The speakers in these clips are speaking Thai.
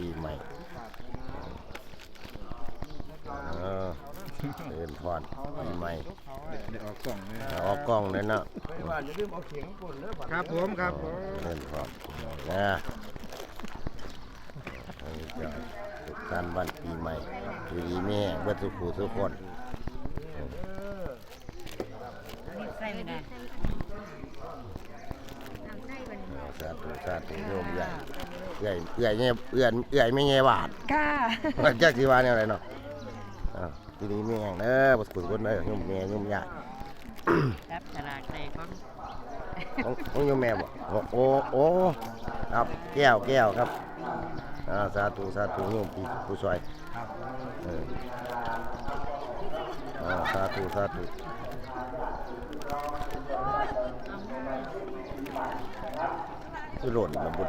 ปีใหม่เออเดินพรปีใหม่เดี๋ยวออกกล่องเลยออกกล้องเลยเนาะครับผมครับผมเดินพรนะอันนี้ก็สุขสันต์วันปีใหม่อยู่ดีแม่เบิดทุกผู้ทุกคนใส่ไม่ได้สาธุสาธุโยมใหญ่ ใหญ่ใหญ่เนี่ยเอื่อนใหญ่ไม่เงี้ยบาทค่ะมันจักสิว่าแนวไหนเนาะอ้าวทีนี้แม่งเด้อบ่สุขคนเด้อโยมแม่โยมใหญ่รับฉลากในของของของโยมแม่บ่โอ้โอ้โอ้ครับแก้วแก้วครับอ่าสาธุสาธุโยมพี่ผู้ช่วยเอออ่าสาธุสาธุคือหล่นมาบุญ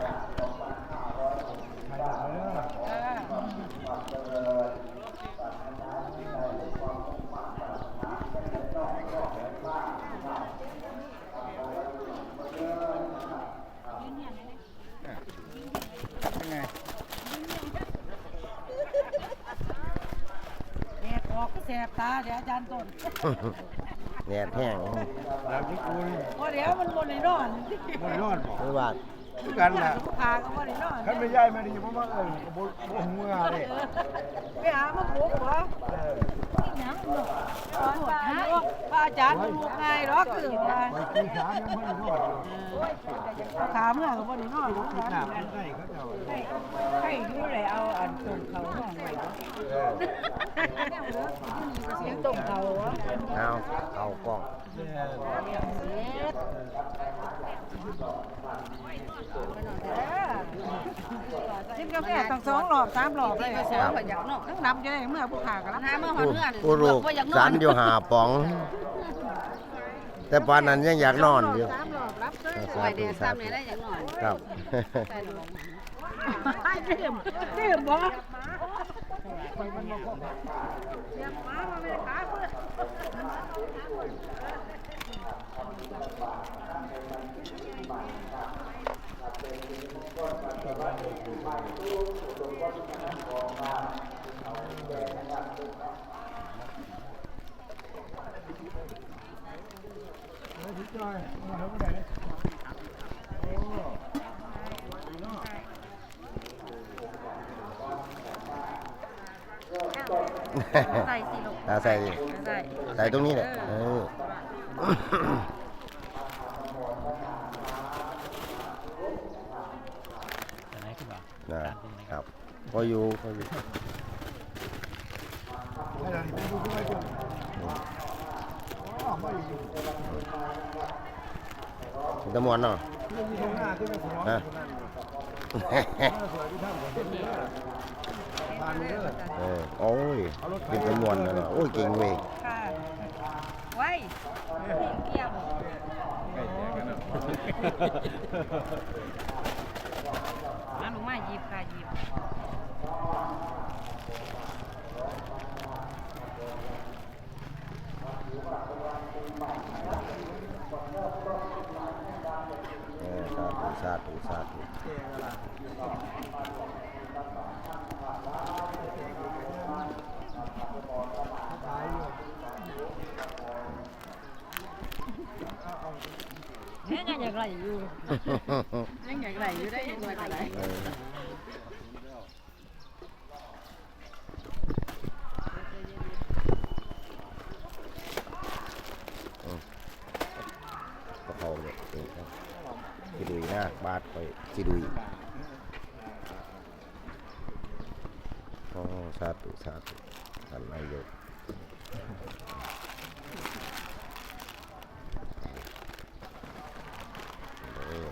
ยังไง แดดออกก็แสบ ตาเดี๋ยวอาจารย์ต้นแดดแห้งแล้วที่คุณว่าเดี๋ยวมันบนในนอนบนรอดหรือว่าคือกันน่ะพาก็บนในนอนคันไม่ย้ายมาดีเพราะว่าเออบ่บ่หัวเลยไปหามาปลูกเหรอเออน้ำหนกตอนหาพระอาจารย์มันปลูกง่ายหรอกคือว่าไปกินสามยังไม่รอดอยู่ถามเมื่อก็บนในนอนคิดหนักมันได้เขาเจ้าใครรู้เลยเอาอันต้มเขาห้องไว้เออ เสียงต้มเขาวะ เอาเอากล้องกินกาแฟต้องสองหลอดสามหลอดเลยต้องนับจะได้เมื่อผู้ขากันแล้วผู้ผู้ลูกสันอยู่หาป๋อง แต่ปานนั้นยังอยากนอนอยู่สามหลอดรับเลยสาธุสาธุครับดื่มดื่มบ่ เสียงหมามาไม่ขาเพื่อน ใส่สิลูกเอาใส่ดิ ใส่ใส่ตรงนี้แหละเออนะครับพออยู่พออยู่ไม่ได้ไปดูด้วยจ้ะอ๋อไม่อยู่ตะมวนเนาะที่มีตรงหน้าที่ไม่สวยฮะส วยที่ท่ามเด้อเออโอ้ยเป็นตะมวนเลยโอ้ยเก่งเว้ยค่ะไว้เกี่ยวใกล้แก่กันแล้มาหนูมาหยิบค่ะหยิบเออสาธุสาธุสาธุ เนี่ยยังอยากไหลอยู่ยังอยากไหลอยู่ได้ยังไหลไหลเอออืมก็เข้าเลยเองครับจิดุยหน้าบาดไปจิดุยโอ้ สาธุสาธุท่านนายกเออ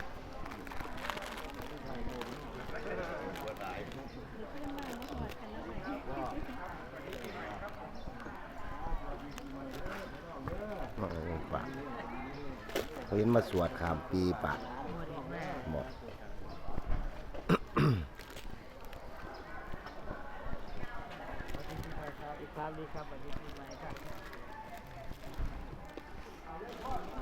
มาลงปากเขาเห็นมาสวดขามปีปากบอ ดีครับวันนี้ปีใหม่ครับ